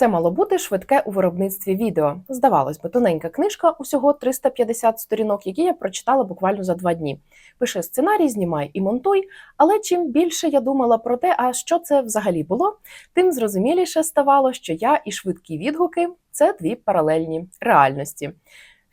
Це мало бути швидке у виробництві відео. Здавалось би, тоненька книжка, усього 350 сторінок, які я прочитала буквально за два дні. Пиши сценарій, знімай і монтуй. Але чим більше я думала про те, а що це взагалі було, тим зрозуміліше ставало, що я і швидкі відгуки це дві паралельні реальності.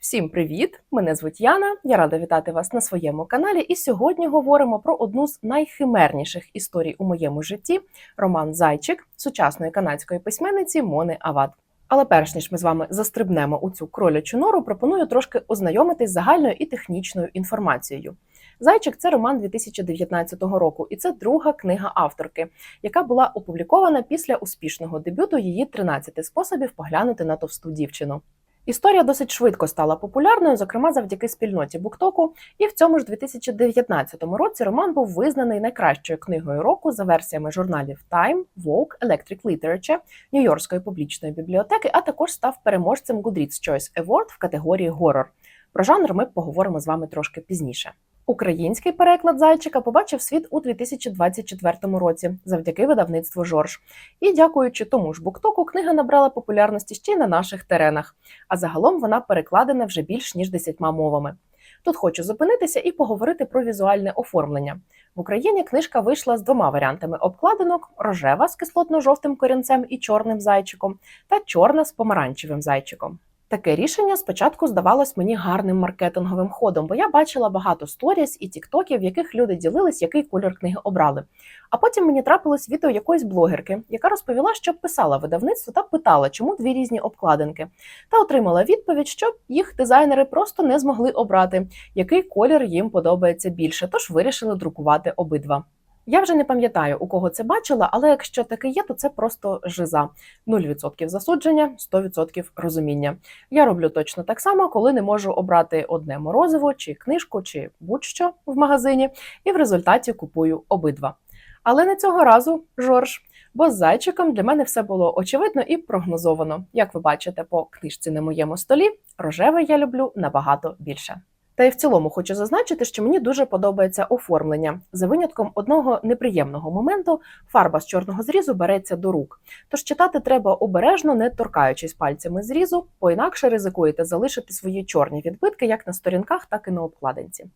Всім привіт! Мене звуть Яна. Я рада вітати вас на своєму каналі. І сьогодні говоримо про одну з найхимерніших історій у моєму житті роман Зайчик сучасної канадської письменниці Мони Ават. Але перш ніж ми з вами застрибнемо у цю кролячу нору, пропоную трошки ознайомитись з загальною і технічною інформацією. Зайчик це роман 2019 року, і це друга книга авторки, яка була опублікована після успішного дебюту її «13 способів поглянути на товсту дівчину. Історія досить швидко стала популярною, зокрема завдяки спільноті Буктоку. І в цьому ж 2019 році роман був визнаний найкращою книгою року за версіями журналів Time, Vogue, Electric Literature, Нью-Йоркської публічної бібліотеки, а також став переможцем Goodreads Choice Award в категорії горор. Про жанр ми поговоримо з вами трошки пізніше. Український переклад зайчика побачив світ у 2024 році завдяки видавництву Жорж. І дякуючи тому ж буктоку, книга набрала популярності ще й на наших теренах. А загалом вона перекладена вже більш ніж десятьма мовами. Тут хочу зупинитися і поговорити про візуальне оформлення. В Україні книжка вийшла з двома варіантами обкладинок: рожева з кислотно-жовтим корінцем і чорним зайчиком, та чорна з помаранчевим зайчиком. Таке рішення спочатку здавалось мені гарним маркетинговим ходом, бо я бачила багато сторіс і тіктоків, в яких люди ділились, який колір книги обрали. А потім мені трапилось відео якоїсь блогерки, яка розповіла, що писала видавництво та питала, чому дві різні обкладинки, та отримала відповідь, що їх дизайнери просто не змогли обрати, який колір їм подобається більше, тож вирішили друкувати обидва. Я вже не пам'ятаю, у кого це бачила, але якщо таке є, то це просто жиза. 0% засудження, 100% розуміння. Я роблю точно так само, коли не можу обрати одне морозиво, чи книжку, чи будь-що в магазині, і в результаті купую обидва. Але не цього разу Жорж, бо з зайчиком для мене все було очевидно і прогнозовано. Як ви бачите по книжці на моєму столі, рожевий я люблю набагато більше. Та й в цілому хочу зазначити, що мені дуже подобається оформлення. За винятком одного неприємного моменту фарба з чорного зрізу береться до рук. Тож читати треба обережно, не торкаючись пальцями зрізу, бо інакше ризикуєте залишити свої чорні відбитки як на сторінках, так і на обкладинці.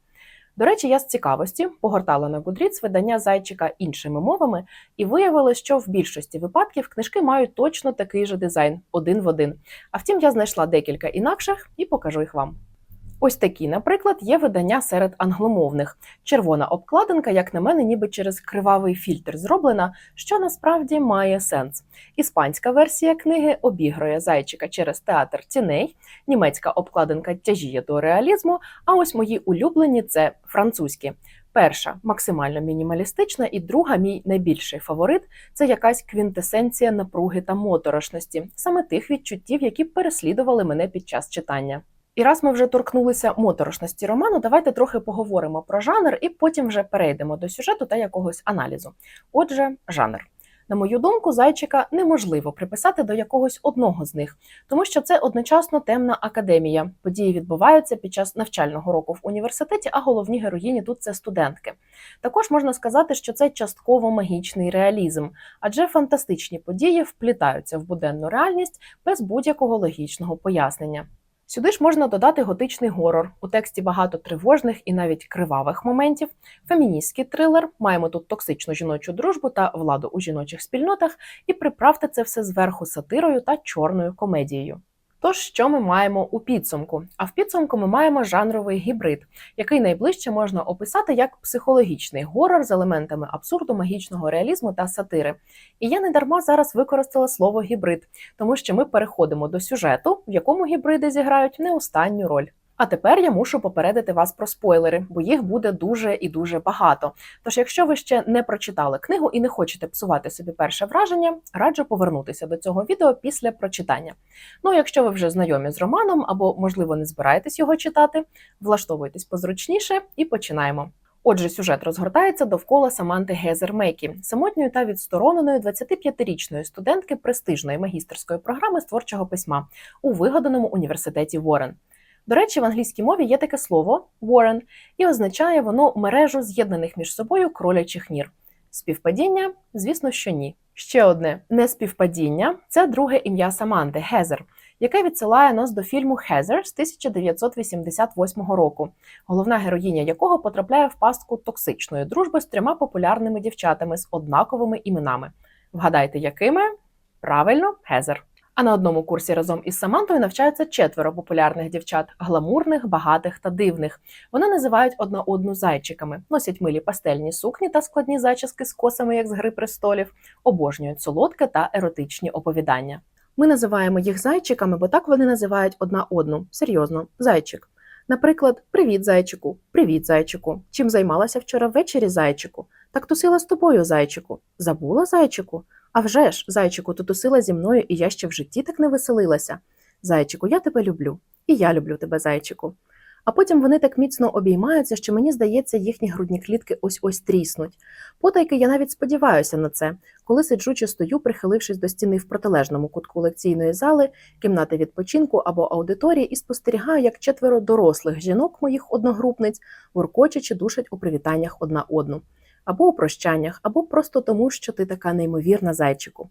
До речі, я з цікавості погортала на Goodreads видання зайчика іншими мовами і виявила, що в більшості випадків книжки мають точно такий же дизайн один в один. А втім, я знайшла декілька інакших і покажу їх вам. Ось такі, наприклад, є видання серед англомовних. Червона обкладинка, як на мене, ніби через кривавий фільтр зроблена, що насправді має сенс. Іспанська версія книги обігрує зайчика через театр тіней, німецька обкладинка тяжіє до реалізму. А ось мої улюблені це французькі. Перша максимально мінімалістична, і друга, мій найбільший фаворит це якась квінтесенція напруги та моторошності, саме тих відчуттів, які переслідували мене під час читання. І раз ми вже торкнулися моторошності роману, давайте трохи поговоримо про жанр, і потім вже перейдемо до сюжету та якогось аналізу. Отже, жанр. На мою думку, зайчика неможливо приписати до якогось одного з них, тому що це одночасно темна академія. Події відбуваються під час навчального року в університеті, а головні героїні тут це студентки. Також можна сказати, що це частково магічний реалізм, адже фантастичні події вплітаються в буденну реальність без будь-якого логічного пояснення. Сюди ж можна додати готичний горор. У тексті багато тривожних і навіть кривавих моментів, феміністський трилер, маємо тут токсичну жіночу дружбу та владу у жіночих спільнотах, і приправте це все зверху сатирою та чорною комедією. Тож, що ми маємо у підсумку? А в підсумку ми маємо жанровий гібрид, який найближче можна описати як психологічний горор з елементами абсурду, магічного реалізму та сатири. І я не дарма зараз використала слово гібрид, тому що ми переходимо до сюжету, в якому гібриди зіграють не останню роль. А тепер я мушу попередити вас про спойлери, бо їх буде дуже і дуже багато. Тож, якщо ви ще не прочитали книгу і не хочете псувати собі перше враження, раджу повернутися до цього відео після прочитання. Ну, якщо ви вже знайомі з романом або, можливо, не збираєтесь його читати, влаштовуйтесь позручніше і починаємо. Отже, сюжет розгортається довкола Саманти Гезер Мейкі, самотньої та відстороненої 25-річної студентки престижної магістерської програми з творчого письма у вигаданому університеті Ворен. До речі, в англійській мові є таке слово Warren, і означає воно мережу з'єднаних між собою кролячих нір. Співпадіння, звісно, що ні. Ще одне неспівпадіння це друге ім'я Саманти Хезер, яке відсилає нас до фільму Хезер з 1988 року, головна героїня якого потрапляє в пастку токсичної дружби з трьома популярними дівчатами з однаковими іменами. Вгадайте, якими? Правильно, Хезер. А на одному курсі разом із Самантою навчаються четверо популярних дівчат гламурних, багатих та дивних. Вони називають одна одну зайчиками, носять милі пастельні сукні та складні зачіски з косами, як з гри престолів, обожнюють солодке та еротичні оповідання. Ми називаємо їх зайчиками, бо так вони називають одна одну. Серйозно, зайчик. Наприклад, привіт, зайчику, привіт, зайчику. Чим займалася вчора ввечері, зайчику? Так тусила з тобою, зайчику. Забула зайчику? А вже ж, зайчику, ти тусила зі мною, і я ще в житті так не веселилася. Зайчику, я тебе люблю, і я люблю тебе, зайчику. А потім вони так міцно обіймаються, що мені здається, їхні грудні клітки ось ось тріснуть. Потайки я навіть сподіваюся на це, коли сиджу чи стою, прихилившись до стіни в протилежному кутку лекційної зали, кімнати відпочинку або аудиторії, і спостерігаю, як четверо дорослих жінок, моїх одногрупниць, воркочучи душать у привітаннях одна одну або у прощаннях, або просто тому, що ти така неймовірна зайчику.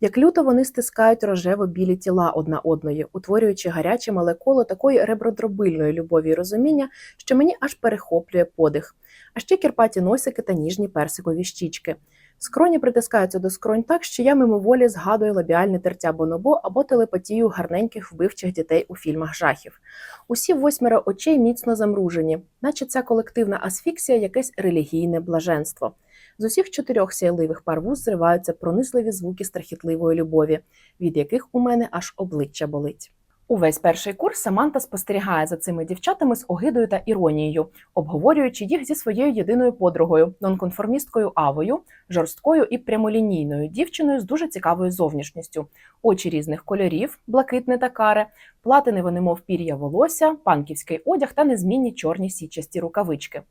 Як люто вони стискають рожево білі тіла одна одної, утворюючи гаряче мале коло такої ребродробильної любові і розуміння, що мені аж перехоплює подих, а ще кірпаті носики та ніжні персикові щічки. Скроні притискаються до скронь так, що я мимоволі згадую лабіальне тертя бонобо або телепатію гарненьких вбивчих дітей у фільмах жахів. Усі восьмеро очей міцно замружені, наче ця колективна асфіксія якесь релігійне блаженство. З усіх чотирьох сяйливих пар вуз зриваються пронизливі звуки страхітливої любові, від яких у мене аж обличчя болить. Увесь перший курс Саманта спостерігає за цими дівчатами з огидою та іронією, обговорюючи їх зі своєю єдиною подругою, нонконформісткою Авою, жорсткою і прямолінійною дівчиною з дуже цікавою зовнішністю, очі різних кольорів, блакитне та каре, платини немов пір'я волосся, панківський одяг та незмінні чорні січасті рукавички.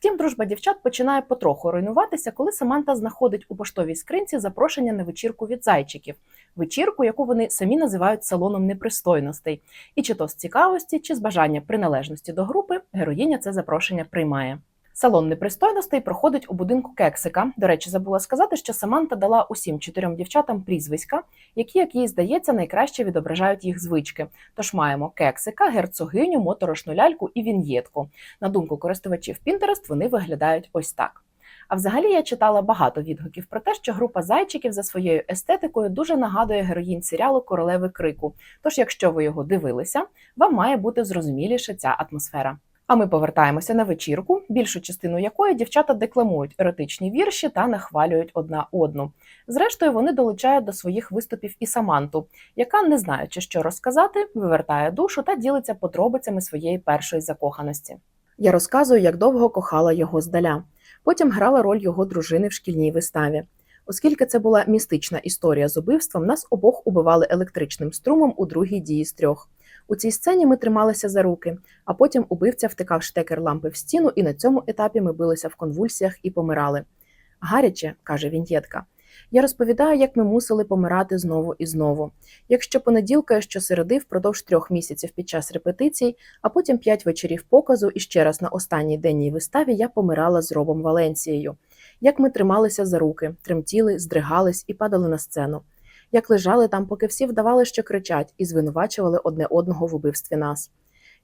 Втім, дружба дівчат починає потроху руйнуватися, коли Саманта знаходить у поштовій скринці запрошення на вечірку від зайчиків, вечірку, яку вони самі називають салоном непристойностей. І чи то з цікавості, чи з бажання приналежності до групи, героїня це запрошення приймає. Салон непристойностей проходить у будинку кексика. До речі, забула сказати, що Саманта дала усім чотирьом дівчатам прізвиська, які, як їй здається, найкраще відображають їх звички. Тож маємо кексика, герцогиню, моторошну ляльку і він'єтку. На думку користувачів Pinterest, вони виглядають ось так. А взагалі я читала багато відгуків про те, що група зайчиків за своєю естетикою дуже нагадує героїнь серіалу Королеви Крику. Тож, якщо ви його дивилися, вам має бути зрозуміліше ця атмосфера. А ми повертаємося на вечірку, більшу частину якої дівчата декламують еротичні вірші та нахвалюють одна одну. Зрештою, вони долучають до своїх виступів і Саманту, яка, не знаючи, що розказати, вивертає душу та ділиться подробицями своєї першої закоханості. Я розказую, як довго кохала його здаля. Потім грала роль його дружини в шкільній виставі. Оскільки це була містична історія з убивством, нас обох убивали електричним струмом у другій дії з трьох. У цій сцені ми трималися за руки, а потім убивця втикав штекер лампи в стіну, і на цьому етапі ми билися в конвульсіях і помирали. Гаряче, каже Вінтєтка. Я розповідаю, як ми мусили помирати знову і знову. Якщо понеділка і щосереди впродовж трьох місяців під час репетицій, а потім п'ять вечорів показу і ще раз на останній денній виставі я помирала з Робом Валенцією. Як ми трималися за руки, тремтіли, здригались і падали на сцену. Як лежали там, поки всі вдавали, що кричать, і звинувачували одне одного в убивстві нас.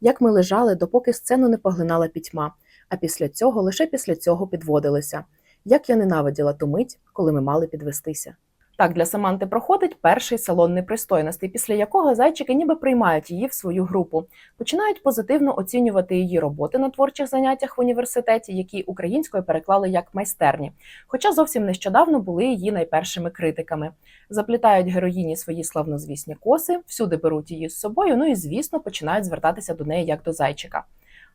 Як ми лежали, допоки сцену не поглинала пітьма, а після цього лише після цього підводилися. Як я ненавиділа ту мить, коли ми мали підвестися. Так для Саманти проходить перший салон непристойностей, після якого зайчики ніби приймають її в свою групу, починають позитивно оцінювати її роботи на творчих заняттях в університеті, які українською переклали як майстерні. Хоча зовсім нещодавно були її найпершими критиками. Заплітають героїні свої славнозвісні коси, всюди беруть її з собою. Ну і звісно починають звертатися до неї як до зайчика.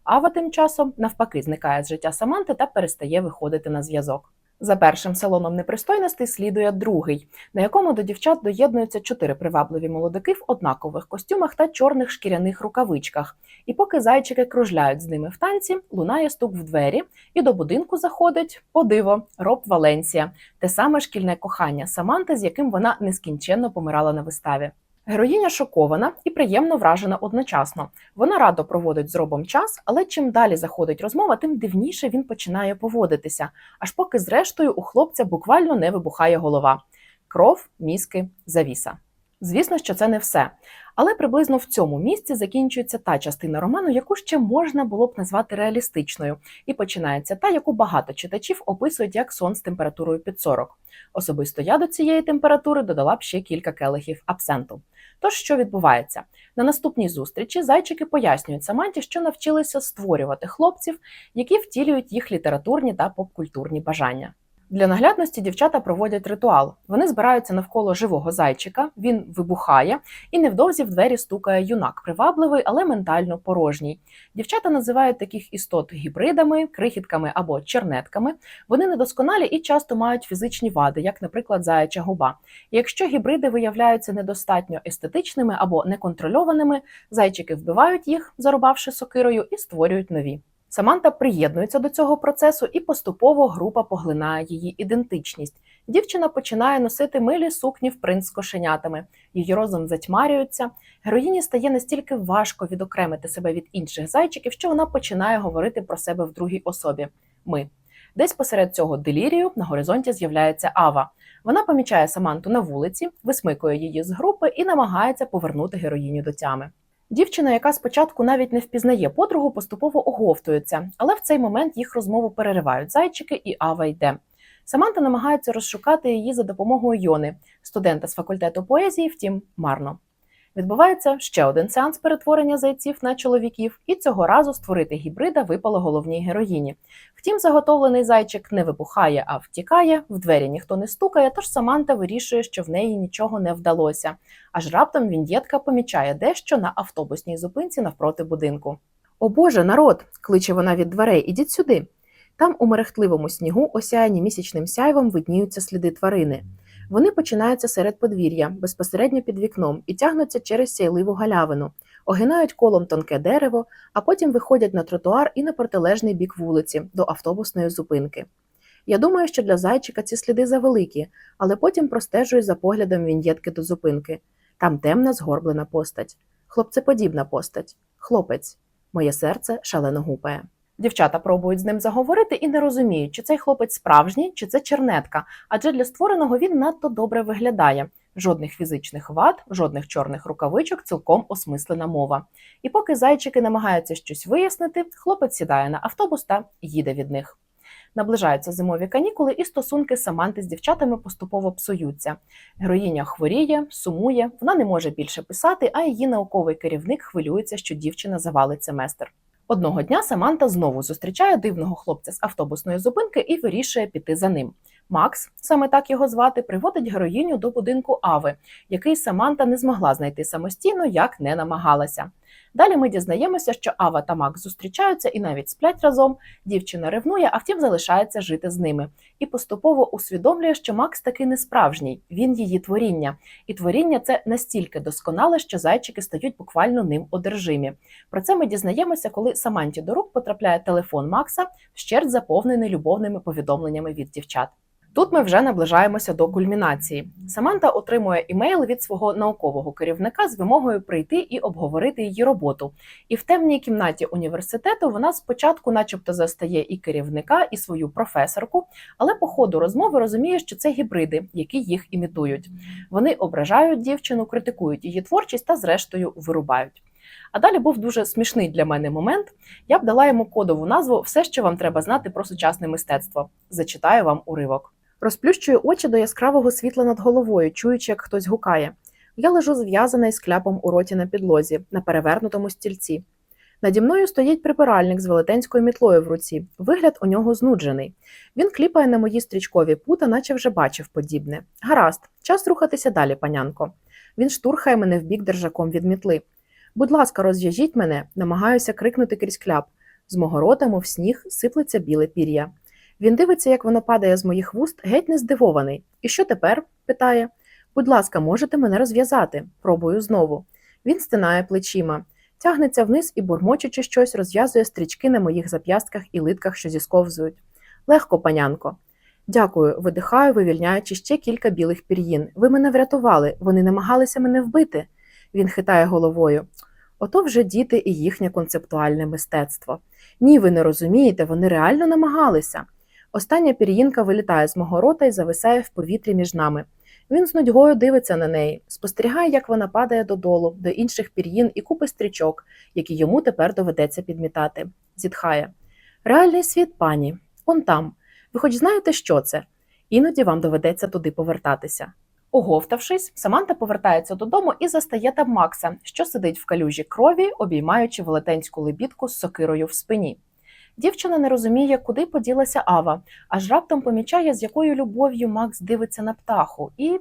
Ава тим часом навпаки зникає з життя Саманти та перестає виходити на зв'язок. За першим салоном непристойностей слідує другий, на якому до дівчат доєднуються чотири привабливі молодики в однакових костюмах та чорних шкіряних рукавичках. І поки зайчики кружляють з ними в танці, лунає стук в двері, і до будинку заходить о диво, Роб Валенсія, те саме шкільне кохання Саманти, з яким вона нескінченно помирала на виставі. Героїня шокована і приємно вражена одночасно. Вона радо проводить з робом час, але чим далі заходить розмова, тим дивніше він починає поводитися, аж поки, зрештою, у хлопця буквально не вибухає голова. кров, мізки, завіса. Звісно, що це не все. Але приблизно в цьому місці закінчується та частина роману, яку ще можна було б назвати реалістичною, і починається та, яку багато читачів описують як сон з температурою під 40. Особисто я до цієї температури додала б ще кілька келихів абсенту. Тож, що відбувається? На наступній зустрічі зайчики пояснюють Саманті, що навчилися створювати хлопців, які втілюють їх літературні та попкультурні бажання. Для наглядності дівчата проводять ритуал. Вони збираються навколо живого зайчика, він вибухає, і невдовзі в двері стукає юнак, привабливий, але ментально порожній. Дівчата називають таких істот гібридами, крихітками або чернетками. Вони недосконалі і часто мають фізичні вади, як, наприклад, заяча губа. Якщо гібриди виявляються недостатньо естетичними або неконтрольованими, зайчики вбивають їх, зарубавши сокирою, і створюють нові. Саманта приєднується до цього процесу, і поступово група поглинає її ідентичність. Дівчина починає носити милі сукні в принц з кошенятами. Її розум затьмарюється. Героїні стає настільки важко відокремити себе від інших зайчиків, що вона починає говорити про себе в другій особі. Ми. Десь посеред цього делірію на горизонті з'являється Ава. Вона помічає Саманту на вулиці, висмикує її з групи і намагається повернути героїню до тями. Дівчина, яка спочатку навіть не впізнає подругу, поступово оговтується, але в цей момент їх розмову переривають зайчики, і Ава йде. Саманта намагається розшукати її за допомогою Йони, студента з факультету поезії, втім, марно. Відбувається ще один сеанс перетворення зайців на чоловіків, і цього разу створити гібрида випало головній героїні. Втім, заготовлений зайчик не вибухає, а втікає, в двері ніхто не стукає, тож Саманта вирішує, що в неї нічого не вдалося. Аж раптом Віндєтка помічає дещо на автобусній зупинці навпроти будинку. О Боже, народ! кличе вона від дверей, ідіть сюди. Там у мерехтливому снігу, осяяні місячним сяйвом, видніються сліди тварини. Вони починаються серед подвір'я, безпосередньо під вікном, і тягнуться через сяйливу галявину, огинають колом тонке дерево, а потім виходять на тротуар і на протилежний бік вулиці до автобусної зупинки. Я думаю, що для зайчика ці сліди завеликі, але потім простежую за поглядом віньєтки до зупинки. Там темна згорблена постать, хлопцеподібна постать, хлопець. Моє серце шалено гупає. Дівчата пробують з ним заговорити і не розуміють, чи цей хлопець справжній, чи це чернетка, адже для створеного він надто добре виглядає. Жодних фізичних вад, жодних чорних рукавичок, цілком осмислена мова. І поки зайчики намагаються щось вияснити, хлопець сідає на автобус та їде від них. Наближаються зимові канікули, і стосунки Саманти з дівчатами поступово псуються. Героїня хворіє, сумує, вона не може більше писати, а її науковий керівник хвилюється, що дівчина завалить семестр. Одного дня Саманта знову зустрічає дивного хлопця з автобусної зупинки і вирішує піти за ним. Макс, саме так його звати, приводить героїню до будинку Ави, який Саманта не змогла знайти самостійно, як не намагалася. Далі ми дізнаємося, що Ава та Макс зустрічаються і навіть сплять разом. Дівчина ревнує, а втім залишається жити з ними. І поступово усвідомлює, що Макс таки не справжній, він її творіння. І творіння це настільки досконале, що зайчики стають буквально ним одержимі. Про це ми дізнаємося, коли Саманті до рук потрапляє телефон Макса, вщерть заповнений любовними повідомленнями від дівчат. Тут ми вже наближаємося до кульмінації. Саманта отримує імейл від свого наукового керівника з вимогою прийти і обговорити її роботу. І в темній кімнаті університету вона спочатку, начебто, застає і керівника, і свою професорку, але по ходу розмови розуміє, що це гібриди, які їх імітують. Вони ображають дівчину, критикують її творчість та, зрештою, вирубають. А далі був дуже смішний для мене момент. Я б дала йому кодову назву Все, що вам треба знати про сучасне мистецтво. Зачитаю вам уривок. Розплющую очі до яскравого світла над головою, чуючи, як хтось гукає. Я лежу зв'язана із кляпом у роті на підлозі, на перевернутому стільці. Наді мною стоїть прибиральник з велетенською мітлою в руці. Вигляд у нього знуджений. Він кліпає на мої стрічкові пута, наче вже бачив подібне. Гаразд, час рухатися далі, панянко. Він штурхає мене в бік держаком від мітли. Будь ласка, розв'яжіть мене, намагаюся крикнути крізь кляп. З мого рота, мов сніг, сиплеться біле пір'я. Він дивиться, як воно падає з моїх вуст, геть не здивований. І що тепер? питає. Будь ласка, можете мене розв'язати. Пробую знову. Він стинає плечима, тягнеться вниз і, бурмочучи щось, розв'язує стрічки на моїх зап'ястках і литках, що зісковзують. Легко, панянко. Дякую, видихаю, вивільняючи ще кілька білих пір'їн. Ви мене врятували, вони намагалися мене вбити. Він хитає головою. Ото вже діти і їхнє концептуальне мистецтво. Ні, ви не розумієте, вони реально намагалися. Остання пір'їнка вилітає з мого рота і зависає в повітрі між нами. Він з нудьгою дивиться на неї, спостерігає, як вона падає додолу, до інших пір'їн і купи стрічок, які йому тепер доведеться підмітати. Зітхає. Реальний світ, пані, он там. Ви хоч знаєте, що це? Іноді вам доведеться туди повертатися. Оговтавшись, Саманта повертається додому і застає там Макса, що сидить в калюжі крові, обіймаючи велетенську лебідку з сокирою в спині. Дівчина не розуміє, куди поділася Ава, аж раптом помічає, з якою любов'ю Макс дивиться на птаху, і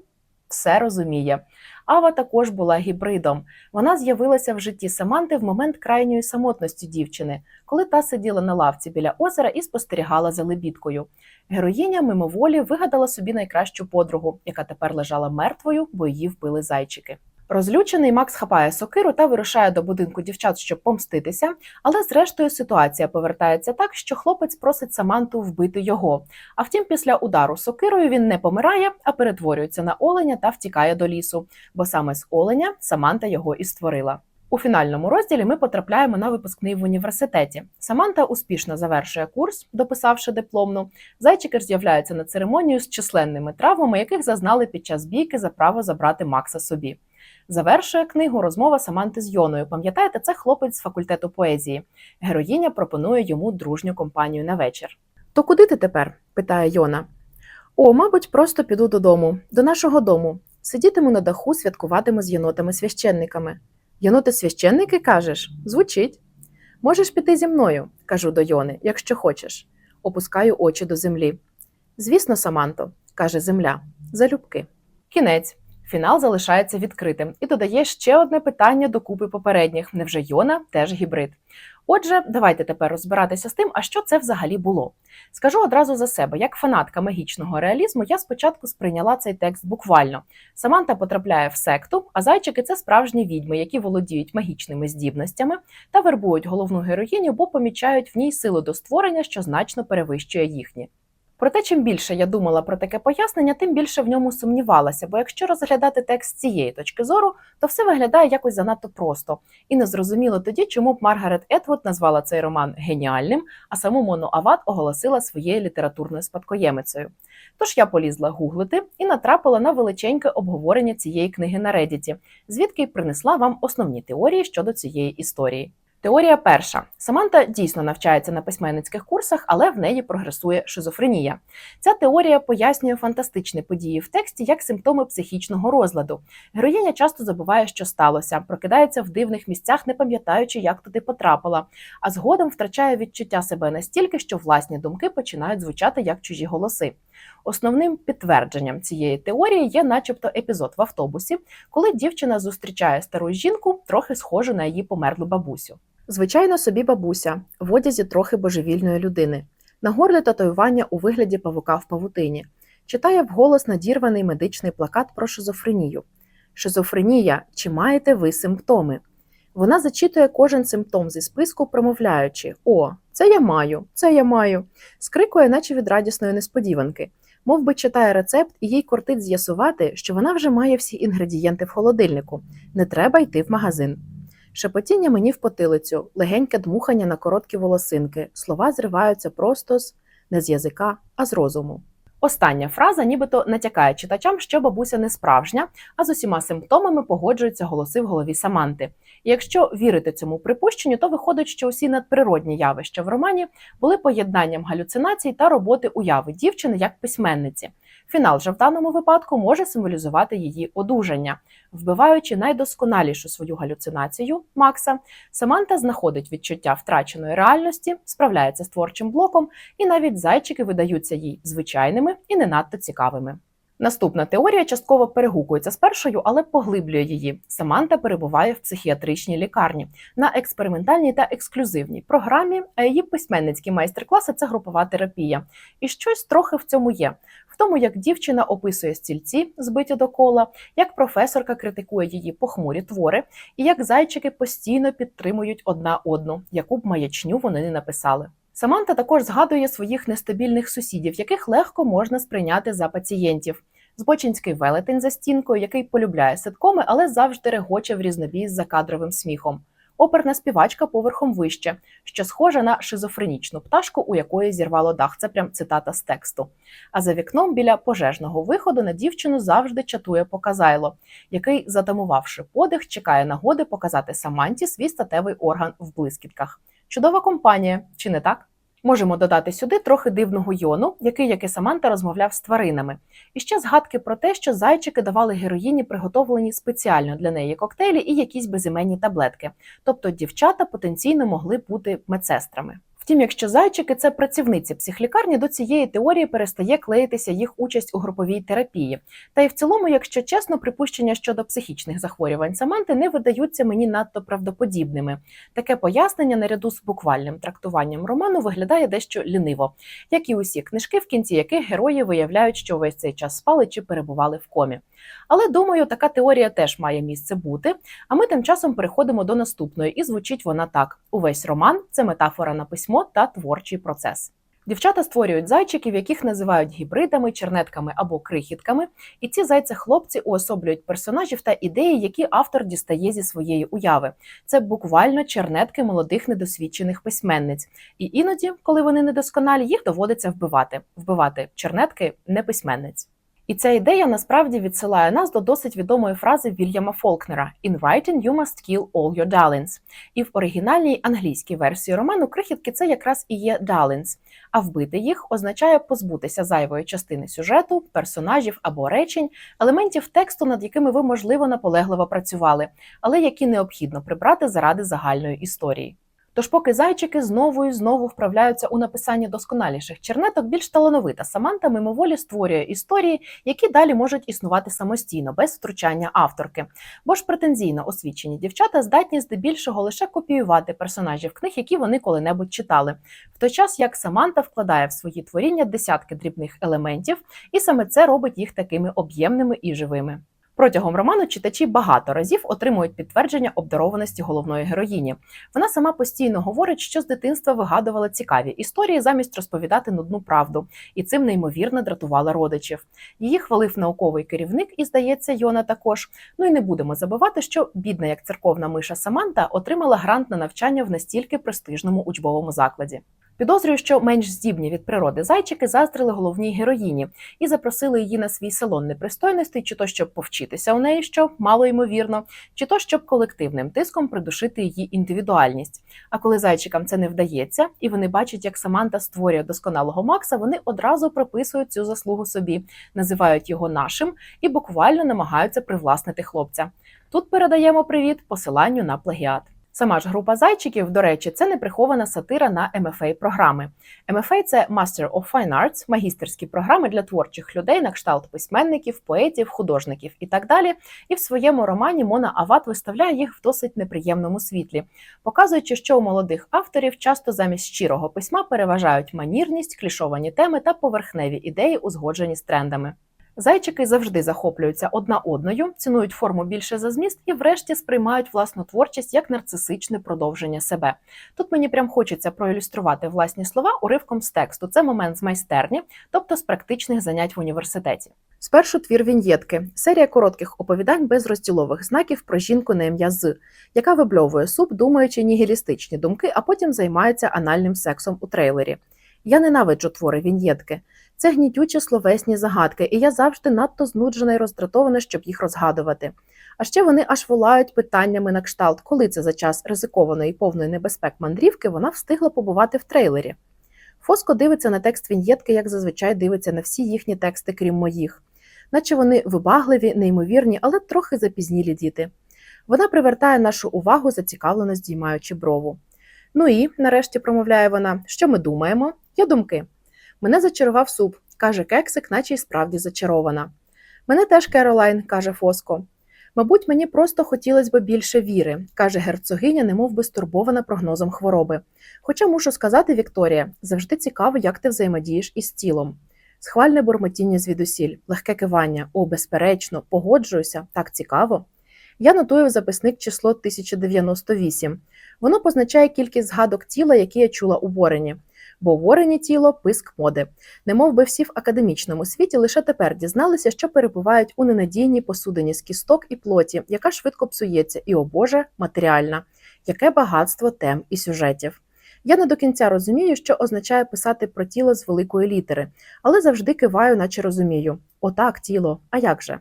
все розуміє. Ава також була гібридом. Вона з'явилася в житті Саманти в момент крайньої самотності дівчини, коли та сиділа на лавці біля озера і спостерігала за лебідкою. Героїня мимоволі вигадала собі найкращу подругу, яка тепер лежала мертвою, бо її вбили зайчики. Розлючений Макс хапає сокиру та вирушає до будинку дівчат, щоб помститися, але зрештою ситуація повертається так, що хлопець просить Саманту вбити його. А втім, після удару сокирою він не помирає, а перетворюється на оленя та втікає до лісу, бо саме з оленя Саманта його і створила. У фінальному розділі ми потрапляємо на випускний в університеті. Саманта успішно завершує курс, дописавши дипломну. Зайчики з'являються на церемонію з численними травмами, яких зазнали під час бійки за право забрати Макса собі. Завершує книгу розмова Саманти з Йоною. Пам'ятаєте, це хлопець з факультету поезії. Героїня пропонує йому дружню компанію на вечір. То куди ти тепер? питає Йона. О, мабуть, просто піду додому, до нашого дому. Сидітиму на даху, святкуватиму з єнотами священниками. Єноти священники кажеш? Звучить. Можеш піти зі мною, кажу до Йони, якщо хочеш. Опускаю очі до землі. Звісно, Саманто, каже земля, залюбки. Кінець. Фінал залишається відкритим і додає ще одне питання до купи попередніх. Невже Йона теж гібрид? Отже, давайте тепер розбиратися з тим, а що це взагалі було. Скажу одразу за себе, як фанатка магічного реалізму, я спочатку сприйняла цей текст буквально. Саманта потрапляє в секту, а зайчики це справжні відьми, які володіють магічними здібностями та вербують головну героїню, бо помічають в ній силу до створення, що значно перевищує їхні. Проте, чим більше я думала про таке пояснення, тим більше в ньому сумнівалася. Бо якщо розглядати текст з цієї точки зору, то все виглядає якось занадто просто. І не зрозуміло тоді, чому б Маргарет Етвуд назвала цей роман геніальним, а саму Мону Ават оголосила своєю літературною спадкоємицею. Тож я полізла гуглити і натрапила на величеньке обговорення цієї книги на Reddit, звідки й принесла вам основні теорії щодо цієї історії. Теорія перша. Саманта дійсно навчається на письменницьких курсах, але в неї прогресує шизофренія. Ця теорія пояснює фантастичні події в тексті як симптоми психічного розладу. Героїня часто забуває, що сталося, прокидається в дивних місцях, не пам'ятаючи, як туди потрапила, а згодом втрачає відчуття себе настільки, що власні думки починають звучати як чужі голоси. Основним підтвердженням цієї теорії є, начебто, епізод в автобусі, коли дівчина зустрічає стару жінку, трохи схожу на її померлу бабусю. Звичайно, собі бабуся в одязі трохи божевільної людини, на горлі татуювання у вигляді павука в павутині, читає вголос надірваний медичний плакат про шизофренію. Шизофренія, чи маєте ви симптоми? Вона зачитує кожен симптом зі списку, промовляючи: О, це я маю, це я маю, скрикує, наче від радісної несподіванки. Мов би читає рецепт, і їй кортить з'ясувати, що вона вже має всі інгредієнти в холодильнику. Не треба йти в магазин. Шепотіння мені в потилицю, легеньке дмухання на короткі волосинки. Слова зриваються просто з не з язика, а з розуму. Остання фраза нібито натякає читачам, що бабуся не справжня, а з усіма симптомами погоджуються голоси в голові Саманти. І якщо вірити цьому припущенню, то виходить, що усі надприродні явища в романі були поєднанням галюцинацій та роботи уяви дівчини як письменниці. Фінал же в даному випадку може символізувати її одужання, вбиваючи найдосконалішу свою галюцинацію Макса. Саманта знаходить відчуття втраченої реальності, справляється з творчим блоком, і навіть зайчики видаються їй звичайними і не надто цікавими. Наступна теорія частково перегукується з першою, але поглиблює її. Саманта перебуває в психіатричній лікарні на експериментальній та ексклюзивній програмі, а її письменницькі майстер-класи це групова терапія. І щось трохи в цьому є. Тому, як дівчина описує стільці, збиті до кола, як професорка критикує її похмурі твори, і як зайчики постійно підтримують одна одну, яку б маячню вони не написали. Саманта також згадує своїх нестабільних сусідів, яких легко можна сприйняти за пацієнтів. Збочинський велетень за стінкою, який полюбляє ситкоми, але завжди регоче в різнобій з закадровим сміхом. Оперна співачка поверхом вище, що схожа на шизофренічну пташку, у якої зірвало дах. Це прям цитата з тексту. А за вікном біля пожежного виходу на дівчину завжди чатує показайло, який, затамувавши подих, чекає нагоди показати Саманті свій статевий орган в блискітках. Чудова компанія, чи не так? Можемо додати сюди трохи дивного йону, який, як і Саманта, розмовляв з тваринами. І ще згадки про те, що зайчики давали героїні приготовлені спеціально для неї коктейлі і якісь безіменні таблетки. Тобто дівчата потенційно могли бути медсестрами. Втім, якщо зайчики це працівниці психлікарні, до цієї теорії перестає клеїтися їх участь у груповій терапії. Та й в цілому, якщо чесно, припущення щодо психічних захворювань Саманти не видаються мені надто правдоподібними. Таке пояснення наряду з буквальним трактуванням роману виглядає дещо ліниво, як і усі книжки, в кінці яких герої виявляють, що весь цей час спали чи перебували в комі. Але думаю, така теорія теж має місце бути. А ми тим часом переходимо до наступної, і звучить вона так: увесь роман це метафора на письмо та творчий процес. Дівчата створюють зайчиків, яких називають гібридами, чернетками або крихітками, і ці зайці-хлопці уособлюють персонажів та ідеї, які автор дістає зі своєї уяви. Це буквально чернетки молодих недосвідчених письменниць. І іноді, коли вони недосконалі, їх доводиться вбивати. Вбивати чернетки не письменниць. І ця ідея насправді відсилає нас до досить відомої фрази Вільяма Фолкнера «In writing you must kill all your darlings». І в оригінальній англійській версії роману крихітки це якраз і є darlings, а вбити їх означає позбутися зайвої частини сюжету, персонажів або речень, елементів тексту, над якими ви можливо наполегливо працювали, але які необхідно прибрати заради загальної історії. Тож, поки зайчики знову і знову вправляються у написанні досконаліших чернеток, більш талановита Саманта мимоволі створює історії, які далі можуть існувати самостійно, без втручання авторки. Бо ж претензійно освічені дівчата здатні здебільшого лише копіювати персонажів книг, які вони коли-небудь читали, в той час як Саманта вкладає в свої творіння десятки дрібних елементів, і саме це робить їх такими об'ємними і живими. Протягом роману читачі багато разів отримують підтвердження обдарованості головної героїні. Вона сама постійно говорить, що з дитинства вигадувала цікаві історії замість розповідати нудну правду, і цим неймовірно дратувала родичів. Її хвалив науковий керівник, і здається, Йона також. Ну і не будемо забувати, що бідна як церковна миша Саманта отримала грант на навчання в настільки престижному учбовому закладі. Підозрюю, що менш здібні від природи зайчики заздрили головній героїні і запросили її на свій салон непристойностей, чи то щоб повчитися у неї, що мало ймовірно, чи то щоб колективним тиском придушити її індивідуальність. А коли зайчикам це не вдається, і вони бачать, як Саманта створює досконалого Макса, вони одразу прописують цю заслугу собі, називають його нашим і буквально намагаються привласнити хлопця. Тут передаємо привіт посиланню на плагіат. Сама ж група зайчиків, до речі, це неприхована сатира на MFA програми. MFA – це Master of Fine Arts, магістерські програми для творчих людей на кшталт письменників, поетів, художників і так далі. І в своєму романі Мона Ават виставляє їх в досить неприємному світлі, показуючи, що у молодих авторів часто замість щирого письма переважають манірність, клішовані теми та поверхневі ідеї, узгоджені з трендами. Зайчики завжди захоплюються одна одною, цінують форму більше за зміст і, врешті, сприймають власну творчість як нарцисичне продовження себе. Тут мені прям хочеться проілюструвати власні слова уривком з тексту. Це момент з майстерні, тобто з практичних занять в університеті. Спершу твір віньєтки, серія коротких оповідань без розділових знаків про жінку на ім'я З, яка вибльовує суп, думаючи нігілістичні думки, а потім займається анальним сексом у трейлері. Я ненавиджу твори віньєтки. Це гнітючі словесні загадки, і я завжди надто знуджена і роздратована, щоб їх розгадувати. А ще вони аж волають питаннями на кшталт, коли це за час ризикованої і повної небезпек мандрівки вона встигла побувати в трейлері. Фоско дивиться на текст віньєтки, як зазвичай дивиться на всі їхні тексти, крім моїх, наче вони вибагливі, неймовірні, але трохи запізнілі діти. Вона привертає нашу увагу, зацікавлено здіймаючи брову. Ну і, нарешті, промовляє вона, що ми думаємо? Є думки. Мене зачарував суп, каже кексик, наче й справді зачарована. Мене теж Керолайн, каже Фоско. Мабуть, мені просто хотілося б більше віри, каже герцогиня, немов би стурбована прогнозом хвороби. Хоча мушу сказати, Вікторія, завжди цікаво, як ти взаємодієш із тілом. Схвальне бурмотіння звідусіль, легке кивання, о, безперечно, погоджуюся, так цікаво. Я нотую в записник число 1098. Воно позначає кількість згадок тіла, які я чула у Борені. Бо ворені тіло писк моди. Немов би всі в академічному світі лише тепер дізналися, що перебувають у ненадійній посудині з кісток і плоті, яка швидко псується, і о Боже, матеріальна. Яке багатство тем і сюжетів. Я не до кінця розумію, що означає писати про тіло з великої літери, але завжди киваю, наче розумію. Отак, тіло, а як же?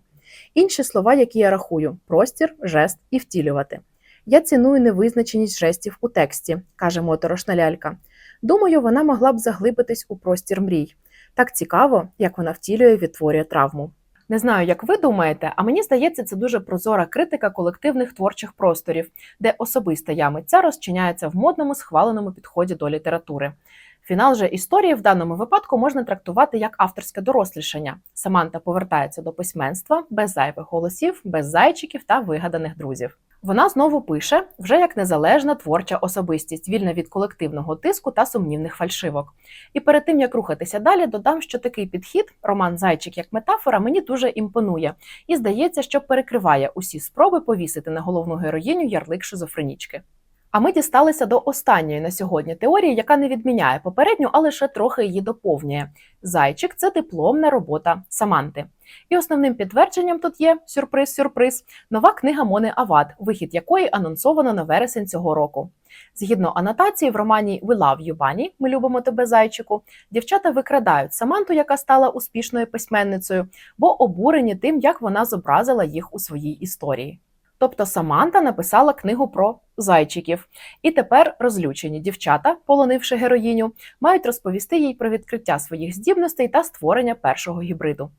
Інші слова, які я рахую: простір, жест і втілювати. Я ціную невизначеність жестів у тексті, каже моторошна лялька. Думаю, вона могла б заглибитись у простір мрій. Так цікаво, як вона втілює відтворює травму. Не знаю, як ви думаєте, а мені здається, це дуже прозора критика колективних творчих просторів, де особиста я митця розчиняється в модному схваленому підході до літератури. Фінал же історії в даному випадку можна трактувати як авторське дорослішання. Саманта повертається до письменства без зайвих голосів, без зайчиків та вигаданих друзів. Вона знову пише вже як незалежна творча особистість, вільна від колективного тиску та сумнівних фальшивок. І перед тим як рухатися далі, додам, що такий підхід, роман Зайчик як метафора, мені дуже імпонує, і здається, що перекриває усі спроби повісити на головну героїню ярлик шизофренічки. А ми дісталися до останньої на сьогодні теорії, яка не відміняє попередню, а лише трохи її доповнює. Зайчик це дипломна робота Саманти. І основним підтвердженням тут є сюрприз-сюрприз, нова книга Мони Ават, вихід якої анонсовано на вересень цього року. Згідно анотації в романі We Love You, Bunny» Ми любимо тебе зайчику. Дівчата викрадають Саманту, яка стала успішною письменницею, бо обурені тим, як вона зобразила їх у своїй історії. Тобто Саманта написала книгу про зайчиків, і тепер розлючені дівчата, полонивши героїню, мають розповісти їй про відкриття своїх здібностей та створення першого гібриду.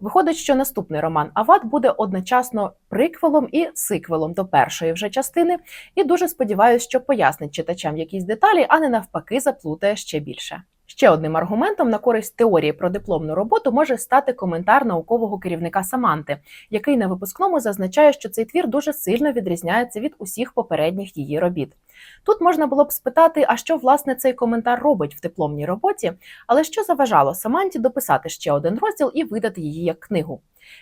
Виходить, що наступний роман Ават буде одночасно приквелом і сиквелом до першої вже частини, і дуже сподіваюся, що пояснить читачам якісь деталі, а не навпаки заплутає ще більше. Ще одним аргументом на користь теорії про дипломну роботу може стати коментар наукового керівника Саманти, який на випускному зазначає, що цей твір дуже сильно відрізняється від усіх попередніх її робіт. Тут можна було б спитати, а що власне цей коментар робить в дипломній роботі, але що заважало Саманті дописати ще один розділ і видати її як книгу.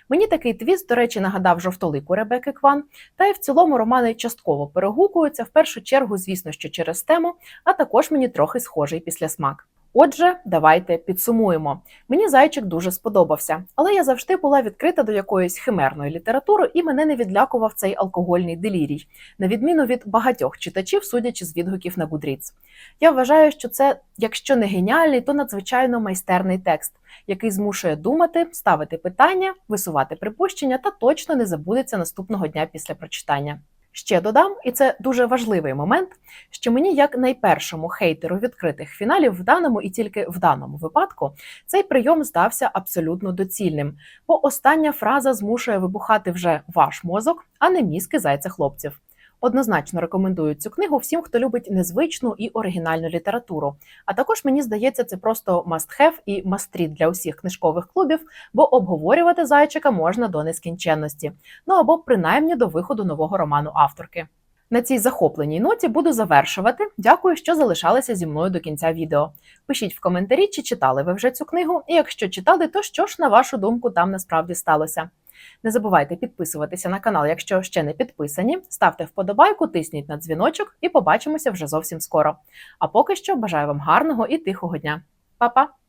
Мені такий твіст, до речі, нагадав жовтолику Ребеки Кван, та й в цілому романи частково перегукуються в першу чергу, звісно, що через тему, а також мені трохи схожий після смак. Отже, давайте підсумуємо. Мені зайчик дуже сподобався, але я завжди була відкрита до якоїсь химерної літератури, і мене не відлякував цей алкогольний делірій, на відміну від багатьох читачів, судячи з відгуків на Goodreads. Я вважаю, що це, якщо не геніальний, то надзвичайно майстерний текст, який змушує думати, ставити питання, висувати припущення та точно не забудеться наступного дня після прочитання. Ще додам, і це дуже важливий момент, що мені, як найпершому хейтеру відкритих фіналів, в даному і тільки в даному випадку, цей прийом здався абсолютно доцільним, бо остання фраза змушує вибухати вже ваш мозок, а не мізки зайця хлопців. Однозначно рекомендую цю книгу всім, хто любить незвичну і оригінальну літературу. А також мені здається, це просто must-have і must-read для усіх книжкових клубів, бо обговорювати зайчика можна до нескінченності. Ну або принаймні до виходу нового роману авторки. На цій захопленій ноті буду завершувати. Дякую, що залишалися зі мною до кінця відео. Пишіть в коментарі, чи читали ви вже цю книгу, і якщо читали, то що ж на вашу думку там насправді сталося. Не забувайте підписуватися на канал, якщо ще не підписані. Ставте вподобайку, тисніть на дзвіночок і побачимося вже зовсім скоро. А поки що бажаю вам гарного і тихого дня. Па-па!